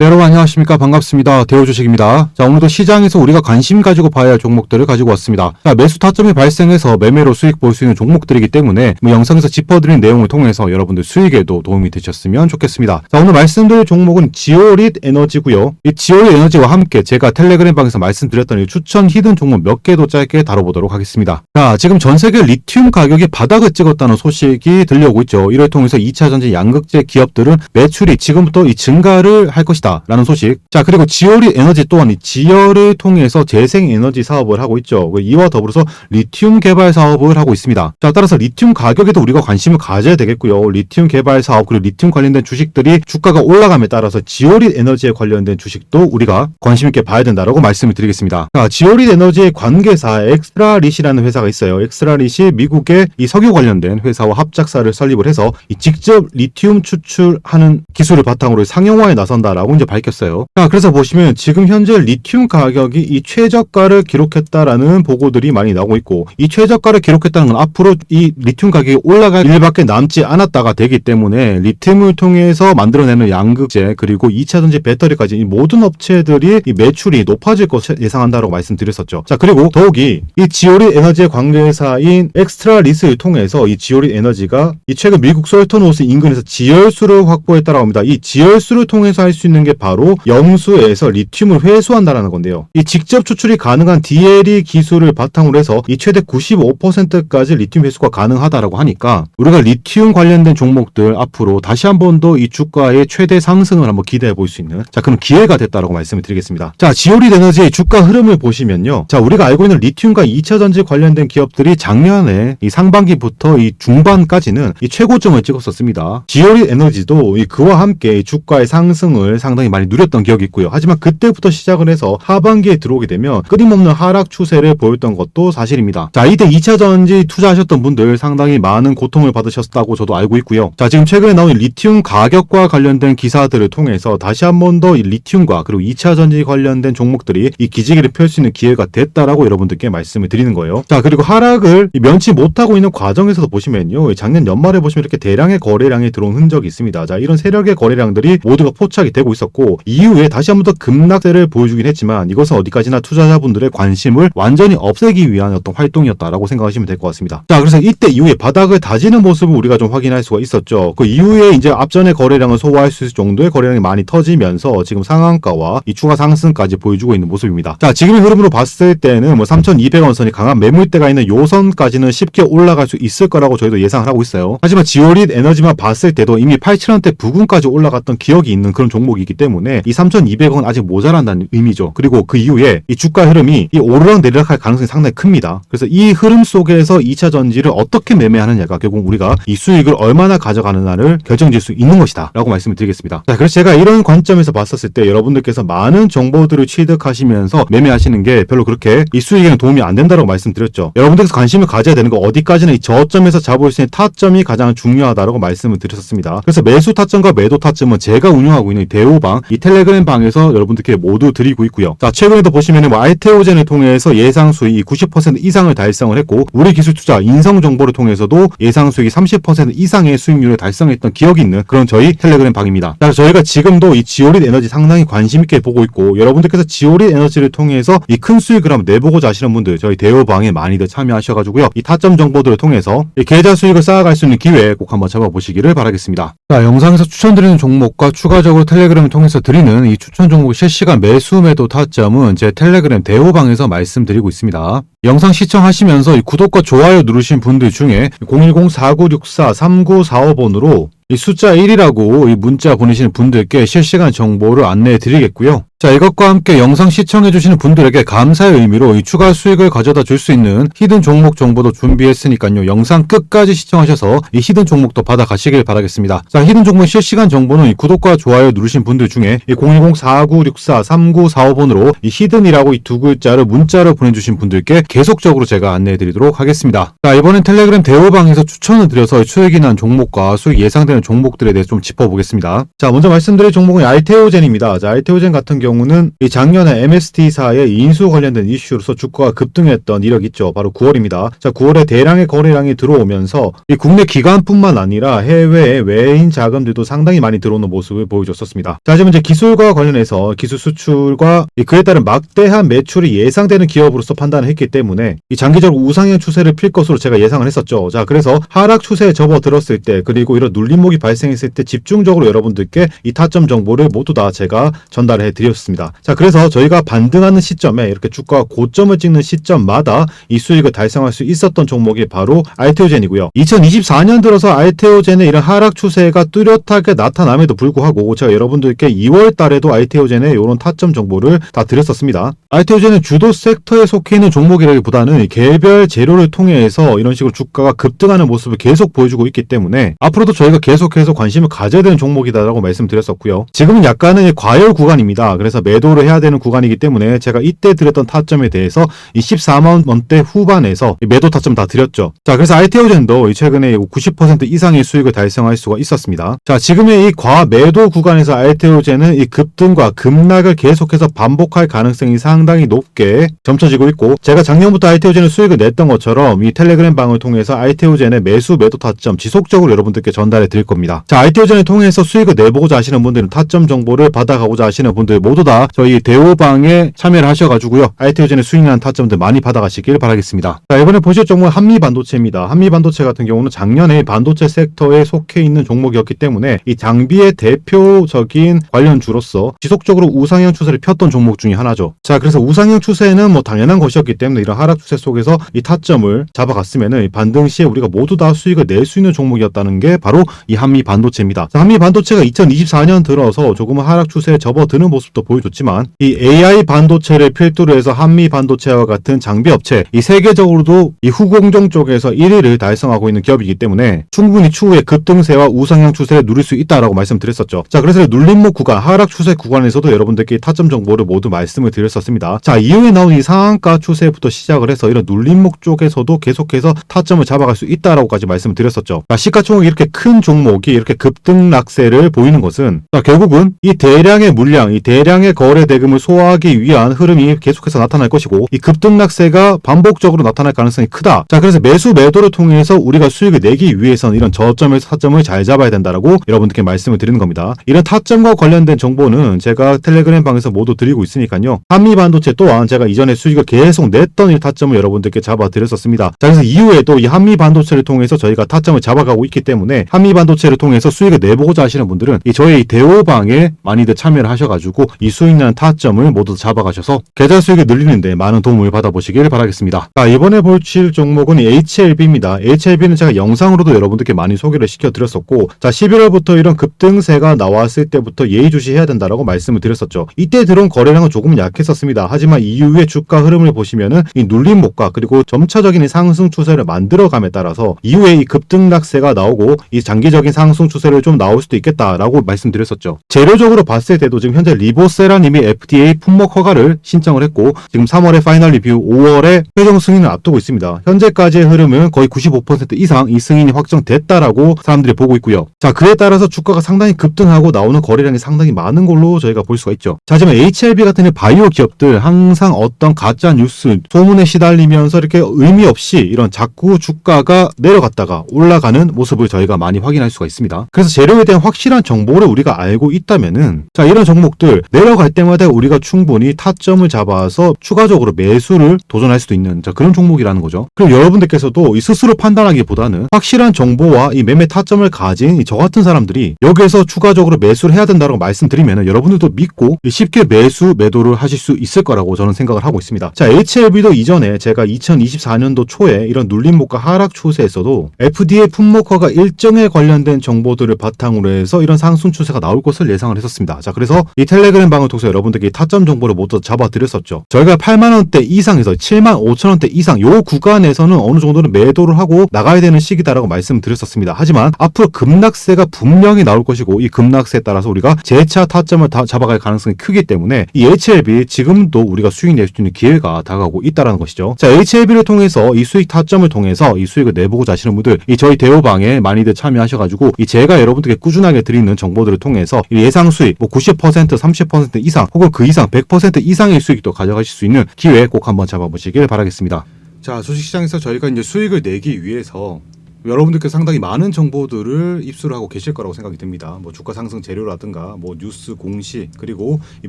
네, 여러분 안녕하십니까? 반갑습니다. 대우주식입니다. 자 오늘도 시장에서 우리가 관심 가지고 봐야 할 종목들을 가지고 왔습니다. 자 매수 타점이 발생해서 매매로 수익 볼 수 있는 종목들이기 때문에 뭐 영상에서 짚어드린 내용을 통해서 여러분들 수익에도 도움이 되셨으면 좋겠습니다. 자 오늘 말씀드릴 종목은 지오릿 에너지고요. 이 지오릿 에너지와 함께 제가 텔레그램 방에서 말씀드렸던 이 추천 히든 종목 몇 개도 짧게 다뤄보도록 하겠습니다. 자 지금 전 세계 리튬 가격이 바닥을 찍었다는 소식이 들려오고 있죠. 이를 통해서 2차 전지 양극재 기업들은 매출이 지금부터 이 증가를 할 것이다 라는 소식. 자 그리고 지오리 에너지 또한 이 지열을 통해서 재생 에너지 사업을 하고 있죠. 그 이와 더불어서 리튬 개발 사업을 하고 있습니다. 자 따라서 리튬 가격에도 우리가 관심을 가져야 되겠고요. 리튬 개발 사업 그리고 리튬 관련된 주식들이 주가가 올라감에 따라서 지오리 에너지에 관련된 주식도 우리가 관심 있게 봐야 된다라고 말씀을 드리겠습니다. 자 지오리 에너지의 관계사 엑스트라릿이라는 회사가 있어요. 엑스트라릿이 미국의 이 석유 관련된 회사와 합작사를 설립을 해서 이 직접 리튬 추출하는 기술을 바탕으로 상용화에 나선다라고 이제 밝혔어요. 자, 그래서 보시면 지금 현재 리튬 가격이 이 최저가를 기록했다라는 보고들이 많이 나오고 있고 이 최저가를 기록했다는 건 앞으로 이 리튬 가격이 올라갈 일밖에 남지 않았다가 되기 때문에 리튬을 통해서 만들어내는 양극재 그리고 2차 전지 배터리까지 이 모든 업체들이 이 매출이 높아질 것을 예상한다고 말씀드렸었죠. 자, 그리고 더욱이 이 지오리 에너지의 관계사인 엑스트라 리스를 통해서 이 지오리 에너지가 이 최근 미국 솔턴호스 인근에서 지열수를 확보했다라고 합니다. 이 지열수를 통해서 할 수 있는 게 바로 염수에서 리튬을 회수한다라는 건데요. 이 직접 추출이 가능한 DLE 기술을 바탕으로 해서 이 최대 95%까지 리튬 회수가 가능하다라고 하니까 우리가 리튬 관련된 종목들 앞으로 다시 한 번 더 이 주가의 최대 상승을 한번 기대해 볼 수 있는 자 그런 기회가 됐다라고 말씀을 드리겠습니다. 자 지오리 에너지의 주가 흐름을 보시면요. 자 우리가 알고 있는 리튬과 2차 전지 관련된 기업들이 작년에 이 상반기부터 이 중반까지는 이 최고점을 찍었었습니다. 지오리 에너지도 이 그와 함께 이 주가의 상승을 상 당히 많이 누렸던 기억이 있고요. 하지만 그때부터 시작을 해서 하반기에 들어오게 되면 끊임없는 하락 추세를 보였던 것도 사실입니다. 자, 이때 2차 전지 투자하셨던 분들 상당히 많은 고통을 받으셨다고 저도 알고 있고요. 자, 지금 최근에 나온 리튬 가격과 관련된 기사들을 통해서 다시 한 번 더 이 리튬과 그리고 2차 전지 관련된 종목들이 이 기지개를 펼 수 있는 기회가 됐다라고 여러분들께 말씀을 드리는 거예요. 자, 그리고 하락을 면치 못하고 있는 과정에서도 보시면요. 작년 연말에 보시면 이렇게 대량의 거래량이 들어온 흔적이 있습니다. 자, 이런 세력의 거래량들이 모두가 포착이 되고 있었 고 이후에 다시 한 번 더 급락세를 보여주긴 했지만 이것은 어디까지나 투자자분들의 관심을 완전히 없애기 위한 어떤 활동이었다라고 생각하시면 될 것 같습니다. 자, 그래서 이때 이후에 바닥을 다지는 모습을 우리가 좀 확인할 수가 있었죠. 그 이후에 이제 앞전의 거래량을 소화할 수 있을 정도의 거래량이 많이 터지면서 지금 상한가와 이 추가 상승까지 보여주고 있는 모습입니다. 자, 지금의 흐름으로 봤을 때는 뭐 3,200원 선이 강한 매물대가 있는 요 선까지는 쉽게 올라갈 수 있을 거라고 저희도 예상을 하고 있어요. 하지만 지오릿 에너지만 봤을 때도 이미 8,000원대 부근까지 올라갔던 기억이 있는 그런 종목이기 때문에 이 3,200원 아직 모자란다는 의미죠. 그리고 그 이후에 이 주가 흐름이 이 오르락 내리락할 가능성이 상당히 큽니다. 그래서 이 흐름 속에서 2차 전지를 어떻게 매매하느냐가 결국 우리가 이 수익을 얼마나 가져가느냐를 결정질 수 있는 것이다. 라고 말씀을 드리겠습니다. 자, 그래서 제가 이런 관점에서 봤었을 때 여러분들께서 많은 정보들을 취득하시면서 매매하시는 게 별로 그렇게 이 수익에는 도움이 안 된다고 말씀드렸죠. 여러분들께서 관심을 가져야 되는 거 어디까지나 이 저점에서 잡을 수 있는 타점이 가장 중요하다고 말씀을 드렸었습니다. 그래서 매수 타점과 매도 타점은 제가 운영하고 있는 이 대오 방, 이 텔레그램 방에서 여러분들께 모두 드리고 있고요. 자, 최근에도 보시면은 뭐 알테오젠을 통해서 예상 수익이 90% 이상을 달성을 했고, 우리 기술 투자 인성 정보를 통해서도 예상 수익이 30% 이상의 수익률을 달성했던 기억이 있는 그런 저희 텔레그램 방입니다. 자, 저희가 지금도 이 지오릿 에너지 상당히 관심 있게 보고 있고, 여러분들께서 지오릿 에너지를 통해서 이 큰 수익을 한번 내보고자 하시는 분들, 저희 대오방에 많이들 참여하셔가지고요. 이 타점 정보들을 통해서 이 계좌 수익을 쌓아갈 수 있는 기회 꼭 한번 잡아보시기를 바라겠습니다. 자, 영상에서 추천드리는 종목과 추가적으로 텔레그램을 통해서 드리는 이 추천 종목 실시간 매수 매도 타점은 제 텔레그램 대호방에서 말씀드리고 있습니다. 영상 시청하시면서 이 구독과 좋아요 누르신 분들 중에 010-4964-3945번으로 이 숫자 1이라고 이 문자 보내시는 분들께 실시간 정보를 안내해 드리겠고요. 자, 이것과 함께 영상 시청해주시는 분들에게 감사의 의미로 이 추가 수익을 가져다 줄 수 있는 히든 종목 정보도 준비했으니까요. 영상 끝까지 시청하셔서 이 히든 종목도 받아가시길 바라겠습니다. 자, 히든 종목 실시간 정보는 이 구독과 좋아요 누르신 분들 중에 이 010-4964-3945번으로 이 히든이라고 이 두 글자를 문자로 보내주신 분들께 계속적으로 제가 안내해 드리도록 하겠습니다. 자, 이번엔 텔레그램 대호방에서 추천을 드려서 수익이 난 종목과 수익 예상되는 종목들에 대해 좀 짚어보겠습니다. 자, 먼저 말씀드릴 종목은 알테오젠입니다. 자, 알테오젠 같은 경우 경우는 이 작년에 MST사의 인수 관련된 이슈로서 주가가 급등했던 이력이 있죠. 바로 9월입니다. 자, 9월에 대량의 거래량이 들어오면서 이 국내 기관뿐만 아니라 해외의 외인 자금들도 상당히 많이 들어오는 모습을 보여줬었습니다. 자, 하지만 이제 기술과 관련해서 기술 수출과 이 그에 따른 막대한 매출이 예상되는 기업으로서 판단을 했기 때문에 이 장기적으로 우상향 추세를 필 것으로 제가 예상을 했었죠. 자, 그래서 하락 추세에 접어들었을 때 그리고 이런 눌림목이 발생했을 때 집중적으로 여러분들께 이 타점 정보를 모두 다 제가 전달해 드렸습니다. 자, 그래서 저희가 반등하는 시점에 이렇게 주가 고점을 찍는 시점마다 이 수익을 달성할 수 있었던 종목이 바로 알테오젠이고요. 2024년 들어서 알테오젠의 이런 하락 추세가 뚜렷하게 나타남에도 불구하고 제가 여러분들께 2월 달에도 알테오젠의 이런 타점 정보를 다 드렸었습니다. 알테오젠은 주도 섹터에 속해 있는 종목이라기보다는 개별 재료를 통해서 이런 식으로 주가가 급등하는 모습을 계속 보여주고 있기 때문에 앞으로도 저희가 계속해서 관심을 가져야 되는 종목이다라고 말씀드렸었고요. 지금은 약간은 과열 구간입니다. 그래서 매도를 해야 되는 구간이기 때문에 제가 이때 드렸던 타점에 대해서 이 14만 원대 후반에서 이 매도 타점 다 드렸죠. 자, 그래서 알테오젠도 이 최근에 90% 이상의 수익을 달성할 수가 있었습니다. 자, 지금의 이 과매도 구간에서 알테오젠은 이 급등과 급락을 계속해서 반복할 가능성이 상당히 높게 점쳐지고 있고 제가 작년부터 알테오젠의 수익을 냈던 것처럼 이 텔레그램 방을 통해서 알테오젠의 매수 매도 타점 지속적으로 여러분들께 전달해 드릴 겁니다. 자, 알테오젠을 통해서 수익을 내보고자 하시는 분들은 타점 정보를 받아가고자 하시는 분들 모두 다 저희 대오방에 참여를 하셔가지고요. 알테오젠의 수익 난 타점들 많이 받아가시길 바라겠습니다. 자, 이번에 보실 종목은 한미반도체입니다. 한미반도체 같은 경우는 작년에 반도체 섹터에 속해 있는 종목이었기 때문에 이 장비의 대표적인 관련주로서 지속적으로 우상향 추세를 폈던 종목 중에 하나죠. 자, 그래서 우상향 추세는 뭐 당연한 것이었기 때문에 이런 하락 추세 속에서 이 타점을 잡아갔으면은 이 반등 시에 우리가 모두 다 수익을 낼 수 있는 종목이었다는 게 바로 이 한미 반도체입니다. 자, 한미 반도체가 2024년 들어서 조금은 하락 추세에 접어드는 모습도 보여줬지만 이 AI 반도체를 필두로 해서 한미 반도체와 같은 장비 업체 이 세계적으로도 이 후공정 쪽에서 1위를 달성하고 있는 기업이기 때문에 충분히 추후에 급등세와 우상향 추세를 누릴 수 있다라고 말씀드렸었죠. 자, 그래서 눌림목 구간, 하락 추세 구간에서도 여러분들께 타점 정보를 모두 말씀을 드렸었습니다. 자, 이후에 나온 이 상한가 추세부터 시작을 해서 이런 눌림목 쪽에서도 계속해서 타점을 잡아갈 수 있다라고까지 말씀을 드렸었죠. 자, 시가총액이 이렇게 큰 종목이 이렇게 급등락세를 보이는 것은 자, 결국은 이 대량의 물량, 이 대량 의 거래 대금을 소화하기 위한 흐름이 계속해서 나타날 것이고 이 급등락세가 반복적으로 나타날 가능성이 크다. 자, 그래서 매수 매도를 통해서 우리가 수익을 내기 위해서는 이런 저점에서 타점을 잘 잡아야 된다라고 여러분들께 말씀을 드리는 겁니다. 이런 타점과 관련된 정보는 제가 텔레그램 방에서 모두 드리고 있으니까요. 한미 반도체 또한 제가 이전에 수익을 계속 냈던 이 타점을 여러분들께 잡아 드렸었습니다. 자, 그래서 이후에 또이 한미 반도체를 통해서 저희가 타점을 잡아가고 있기 때문에 한미 반도체를 통해서 수익을 내보고자 하시는 분들은 이 저희 대오방에 많이들 참여를 하셔가지고 이 수익 나는 타점을 모두 잡아가셔서 계좌 수익을 늘리는 데 많은 도움을 받아보시길 바라겠습니다. 자, 이번에 볼칠 종목은 HLB입니다. HLB는 제가 영상으로도 여러분들께 많이 소개를 시켜드렸었고, 자, 11월부터 이런 급등세가 나왔을 때부터 예의주시해야 된다라고 말씀을 드렸었죠. 이때 들어온 거래량은 조금 약했었습니다. 하지만 이후에 주가 흐름을 보시면은 이 눌림목과 그리고 점차적인 이 상승 추세를 만들어감에 따라서 이후에 이 급등락세가 나오고 이 장기적인 상승 추세를 좀 나올 수도 있겠다라고 말씀드렸었죠. 재료적으로 봤을 때도 지금 현재 리보 세라님이 FDA 품목 허가를 신청을 했고 지금 3월에 파이널 리뷰, 5월에 최종 승인을 앞두고 있습니다. 현재까지의 흐름은 거의 95% 이상 이 승인이 확정됐다라고 사람들이 보고 있고요. 자 그에 따라서 주가가 상당히 급등하고 나오는 거래량이 상당히 많은 걸로 저희가 볼 수가 있죠. 자 하지만 HLB 같은 바이오 기업들 항상 어떤 가짜 뉴스 소문에 시달리면서 이렇게 의미 없이 이런 자꾸 주가가 내려갔다가 올라가는 모습을 저희가 많이 확인할 수가 있습니다. 그래서 재료에 대한 확실한 정보를 우리가 알고 있다면은 자 이런 종목들 내 려갈 때마다 우리가 충분히 타점을 잡아서 추가적으로 매수를 도전할 수도 있는 자 그런 종목이라는 거죠. 그럼 여러분들께서도 이 스스로 판단하기보다는 확실한 정보와 이 매매 타점을 가진 이저 같은 사람들이 여기에서 추가적으로 매수를 해야 된다고 말씀드리면 여러분들도 믿고 쉽게 매수 매도를 하실 수 있을 거라고 저는 생각을 하고 있습니다. 자 HLB도 이전에 제가 2024년도 초에 이런 눌림목과 하락 추세에서도 FDA 품목허가 일정에 관련된 정보들을 바탕으로 해서 이런 상승 추세가 나올 것을 예상을 했었습니다. 자 그래서 이 텔레그램 방을 통해서 여러분들께 타점 정보를 모두 잡아드렸었죠. 저희가 8만 원대 이상에서 7만 5천 원대 이상 요 구간에서는 어느 정도는 매도를 하고 나가야 되는 시기다라고 말씀드렸었습니다. 하지만 앞으로 급락세가 분명히 나올 것이고 이 급락세에 따라서 우리가 재차 타점을 다 잡아갈 가능성이 크기 때문에 이 HLB 지금도 우리가 수익 낼 수 있는 기회가 다가오고 있다라는 것이죠. 자 HLB를 통해서 이 수익 타점을 통해서 이 수익을 내보고자 하시는 분들 이 저희 대호방에 많이들 참여하셔가지고 이 제가 여러분들께 꾸준하게 드리는 정보들을 통해서 이 예상 수익 뭐 90% 30% 30% 이상 혹은 그 이상 100% 이상의 수익도 가져가실 수 있는 기회 꼭 한번 잡아보시길 바라겠습니다. 자, 주식시장에서 저희가 이제 수익을 내기 위해서 여러분들께 상당히 많은 정보들을 입수를 하고 계실 거라고 생각이 듭니다. 뭐 주가 상승 재료라든가 뭐 뉴스 공시 그리고 이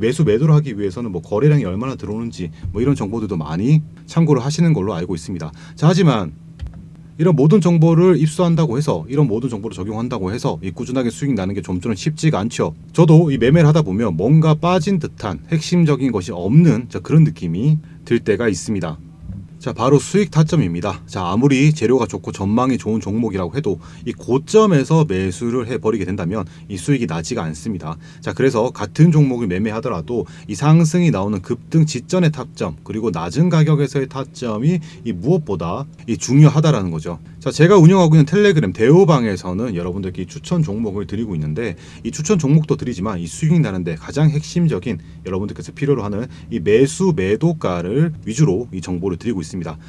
매수 매도를 하기 위해서는 뭐 거래량이 얼마나 들어오는지 뭐 이런 정보들도 많이 참고를 하시는 걸로 알고 있습니다. 자, 하지만 이런 모든 정보를 입수한다고 해서 이런 모든 정보를 적용한다고 해서 이 꾸준하게 수익 나는 게 좀처럼 쉽지가 않죠. 저도 이 매매를 하다 보면 뭔가 빠진 듯한 핵심적인 것이 없는 자, 그런 느낌이 들 때가 있습니다. 자, 바로 수익 타점입니다. 자, 아무리 재료가 좋고 전망이 좋은 종목이라고 해도 이 고점에서 매수를 해버리게 된다면 이 수익이 나지가 않습니다. 자, 그래서 같은 종목을 매매하더라도 이 상승이 나오는 급등 직전의 타점 그리고 낮은 가격에서의 타점이 이 무엇보다 이 중요하다라는 거죠. 자, 제가 운영하고 있는 텔레그램 대호방에서는 여러분들께 이 추천 종목을 드리고 있는데 이 추천 종목도 드리지만 이 수익 나는데 가장 핵심적인 여러분들께서 필요로 하는 이 매수 매도가를 위주로 이 정보를 드리고 있습니다.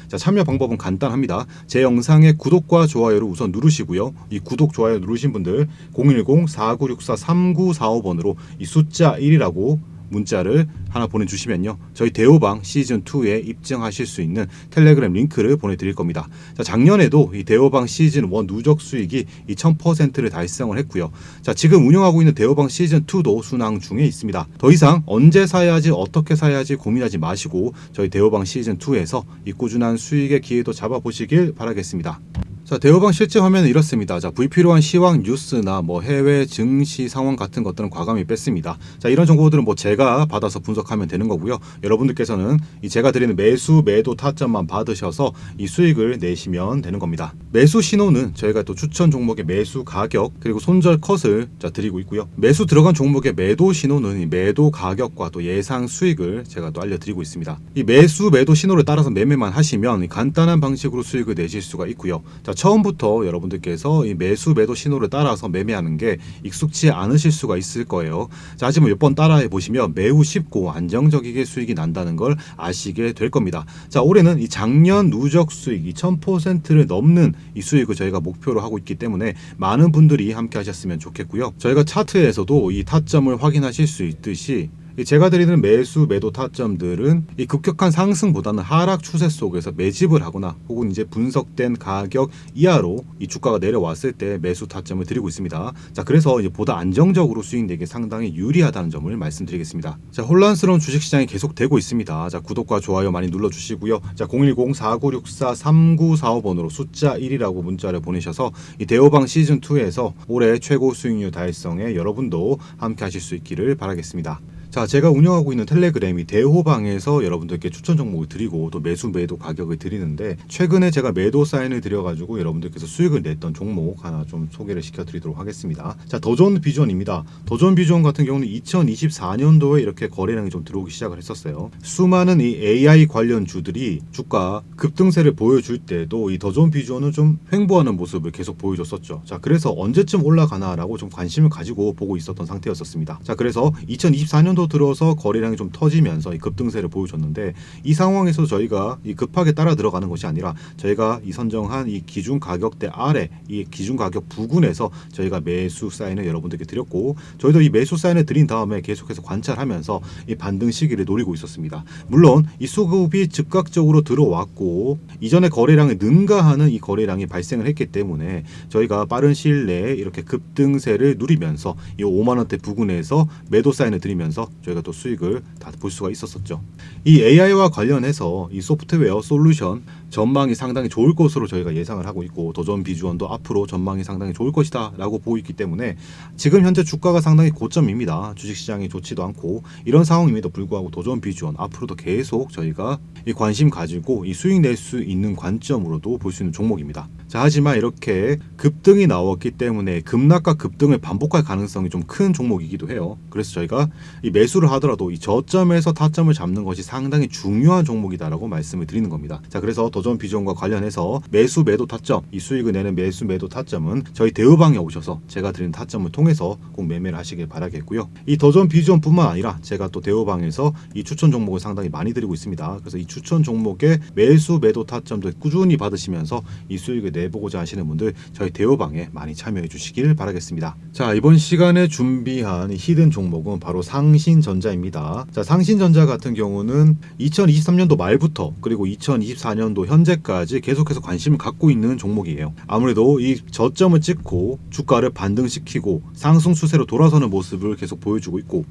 자, 참여 방법은 간단합니다. 제 영상의 구독과 좋아요를 우선 누르시고요. 이 구독 좋아요 누르신 분들 010-4964-3945번으로 이 숫자 1이라고 문자를 하나 보내주시면요. 저희 대호방 시즌2에 입증하실 수 있는 텔레그램 링크를 보내드릴 겁니다. 자, 작년에도 이 대호방 시즌1 누적 수익이 이 1000%를 달성을 했고요. 자, 지금 운영하고 있는 대호방 시즌2도 순항 중에 있습니다. 더 이상 언제 사야지, 어떻게 사야지 고민하지 마시고 저희 대호방 시즌2에서 이 꾸준한 수익의 기회도 잡아보시길 바라겠습니다. 자, 대호방 실제 화면은 이렇습니다. 자, 불필요한 시황 뉴스나 뭐 해외 증시 상황 같은 것들은 과감히 뺐습니다. 자, 이런 정보들은 뭐 제가 받아서 분석하면 되는 거고요. 여러분들께서는 이 제가 드리는 매수 매도 타점만 받으셔서 이 수익을 내시면 되는 겁니다. 매수 신호는 저희가 또 추천 종목의 매수 가격 그리고 손절 컷을 자 드리고 있고요. 매수 들어간 종목의 매도 신호는 이 매도 가격과 또 예상 수익을 제가 또 알려드리고 있습니다. 이 매수 매도 신호를 따라서 매매만 하시면 이 간단한 방식으로 수익을 내실 수가 있고요. 자, 처음부터 여러분들께서 이 매수 매도 신호를 따라서 매매하는 게 익숙치 않으실 수가 있을 거예요. 자, 하지만 몇 번 따라해 보시면 매우 쉽고 안정적이게 수익이 난다는 걸 아시게 될 겁니다. 자, 올해는 이 작년 누적 수익 이 1000%를 넘는 이 수익을 저희가 목표로 하고 있기 때문에 많은 분들이 함께 하셨으면 좋겠고요. 저희가 차트에서도 이 타점을 확인하실 수 있듯이 이 제가 드리는 매수 매도 타점들은 이 급격한 상승보다는 하락 추세 속에서 매집을 하거나 혹은 이제 분석된 가격 이하로 이 주가가 내려왔을 때 매수 타점을 드리고 있습니다. 자, 그래서 이제 보다 안정적으로 수익 내기 상당히 유리하다는 점을 말씀드리겠습니다. 자, 혼란스러운 주식 시장이 계속 되고 있습니다. 자, 구독과 좋아요 많이 눌러 주시고요. 자, 010-4964-3945번으로 숫자 1이라고 문자를 보내셔서 이 대호방 시즌 2에서 올해 최고 수익률 달성에 여러분도 함께 하실 수 있기를 바라겠습니다. 자, 제가 운영하고 있는 텔레그램이 대호방에서 여러분들께 추천 종목을 드리고 또 매수 매도 가격을 드리는데 최근에 제가 매도 사인을 드려가지고 여러분들께서 수익을 냈던 종목 하나 좀 소개를 시켜드리도록 하겠습니다. 자, 더존 비전입니다. 더존 비전 같은 경우는 2024년도에 이렇게 거래량이 좀 들어오기 시작을 했었어요. 수많은 이 AI 관련 주들이 주가 급등세를 보여줄 때도 이 더존 비전은 좀 횡보하는 모습을 계속 보여줬었죠. 자, 그래서 언제쯤 올라가나라고 좀 관심을 가지고 보고 있었던 상태였었습니다. 자, 그래서 2024년 도 들어서 거래량이 좀 터지면서 이 급등세를 보여줬는데 이 상황에서 저희가 이 급하게 따라 들어가는 것이 아니라 저희가 이 선정한 이 기준 가격대 아래 이 기준 가격 부근에서 저희가 매수 사인을 여러분들께 드렸고 저희도 이 매수 사인을 드린 다음에 계속해서 관찰하면서 이 반등 시기를 노리고 있었습니다. 물론 이 수급이 즉각적으로 들어왔고 이전에 거래량을 능가하는 이 거래량이 발생을 했기 때문에 저희가 빠른 시일 내에 이렇게 급등세를 누리면서 이 5만 원대 부근에서 매도 사인을 드리면서 저희가 또 수익을 다 볼 수가 있었었죠. 이 AI와 관련해서 이 소프트웨어 솔루션 전망이 상당히 좋을 것으로 저희가 예상을 하고 있고 도전 비주원도 앞으로 전망이 상당히 좋을 것이다라고 보고 있기 때문에 지금 현재 주가가 상당히 고점입니다. 주식시장이 좋지도 않고 이런 상황임에도 불구하고 도전 비주원 앞으로도 계속 저희가 이 관심 가지고 이 수익 낼 수 있는 관점으로도 볼 수 있는 종목입니다. 자 하지만 이렇게 급등이 나왔기 때문에 급락과 급등을 반복할 가능성이 좀 큰 종목이기도 해요. 그래서 저희가 이 매수를 하더라도 이 저점에서 타점을 잡는 것이 상당히 중요한 종목이다라고 말씀을 드리는 겁니다. 자 그래서 도전 비전과 관련해서 매수 매도 타점, 이 수익을 내는 매수 매도 타점은 저희 대우방에 오셔서 제가 드리는 타점을 통해서 꼭 매매를 하시길 바라겠고요. 이 도전 비전뿐만 아니라 제가 또 대우방에서 이 추천 종목을 상당히 많이 드리고 있습니다. 그래서 이 추천 종목의 매수 매도 타점도 꾸준히 받으시면서 이 수익을 내보고자 하시는 분들 저희 대우방에 많이 참여해 주시길 바라겠습니다. 자, 이번 시간에 준비한 이 히든 종목은 바로 상신전자입니다. 자, 상신전자 같은 경우는 2023년도 말부터 그리고 2024년도 현재까지 계속해서 관심을 갖고 있는 종목이에요. 아무래도 이 저점을 찍고 주가를 반등시키고 상승 추세로 돌아서는 모습을 계속 보여주고 있고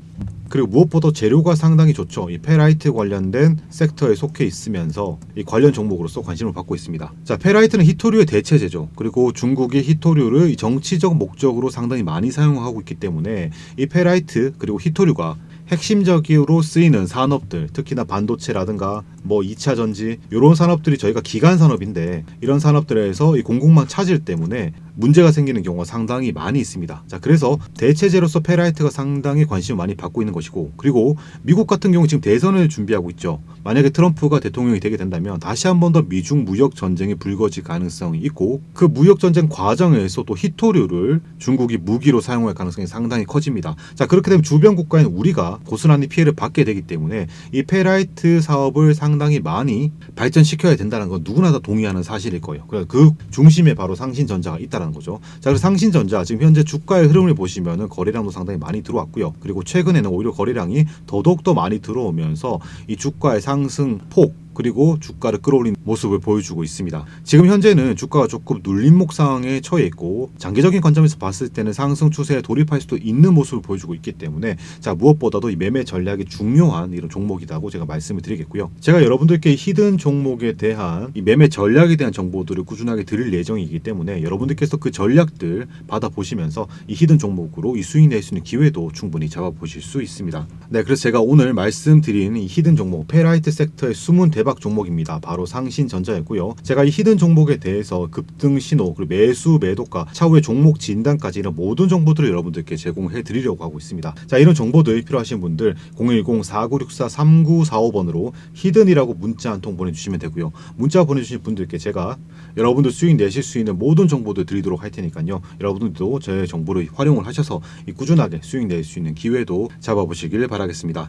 그리고 무엇보다 재료가 상당히 좋죠. 이 페라이트 관련된 섹터에 속해 있으면서 이 관련 종목으로서 관심을 받고 있습니다. 자, 페라이트는 히토류의 대체제죠. 그리고 중국이 히토류를 이 정치적 목적으로 상당히 많이 사용하고 있기 때문에 이 페라이트 그리고 히토류가 핵심적으로 쓰이는 산업들, 특히나 반도체라든가 뭐 2차 전지 이런 산업들이 저희가 기간 산업인데 이런 산업들에서 이 공급망 차질 때문에 문제가 생기는 경우가 상당히 많이 있습니다. 자, 그래서 대체제로서 페라이트가 상당히 관심을 많이 받고 있는 것이고 그리고 미국 같은 경우 지금 대선을 준비하고 있죠. 만약에 트럼프가 대통령이 되게 된다면 다시 한 번 더 미중 무역 전쟁이 불거질 가능성이 있고 그 무역 전쟁 과정에서 또 히토류를 중국이 무기로 사용할 가능성이 상당히 커집니다. 자, 그렇게 되면 주변 국가인 우리가 고스란히 피해를 받게 되기 때문에 이 페라이트 사업을 상당히 많이 발전시켜야 된다는 건 누구나 다 동의하는 사실일 거예요. 그래서 그 중심에 바로 상신전자가 있다는 거죠. 자, 그래서 상신전자 지금 현재 주가의 흐름을 보시면은 거래량도 상당히 많이 들어왔고요. 그리고 최근에는 오히려 거래량이 더더욱 더 많이 들어오면서 이 주가의 상승 폭 그리고 주가를 끌어올린 모습을 보여주고 있습니다. 지금 현재는 주가가 조금 눌림목 상황에 처해 있고 장기적인 관점에서 봤을 때는 상승 추세에 돌입할 수도 있는 모습을 보여주고 있기 때문에 자 무엇보다도 이 매매 전략이 중요한 이런 종목이라고 제가 말씀을 드리겠고요. 제가 여러분들께 히든 종목에 대한 이 매매 전략에 대한 정보들을 꾸준하게 드릴 예정이기 때문에 여러분들께서 그 전략들 받아 보시면서 이 히든 종목으로 이 수익 낼 수 있는 기회도 충분히 잡아보실 수 있습니다. 네, 그래서 제가 오늘 말씀드린 이 히든 종목 페라이트 섹터의 숨은 대박 종목입니다. 바로 상신전자였고요. 제가 이 히든 종목에 대해서 급등 신호 그리고 매수 매도가 차후의 종목 진단까지 이런 모든 정보들을 여러분들께 제공해 드리려고 하고 있습니다. 자, 이런 정보들 필요하신 분들 010-4964-3945번으로 히든이라고 문자 한 통 보내주시면 되고요. 문자 보내주신 분들께 제가 여러분들 수익 내실 수 있는 모든 정보들 드리도록 할 테니까요. 여러분들도 제 정보를 활용을 하셔서 이 꾸준하게 수익 낼 수 있는 기회도 잡아보시길 바라겠습니다.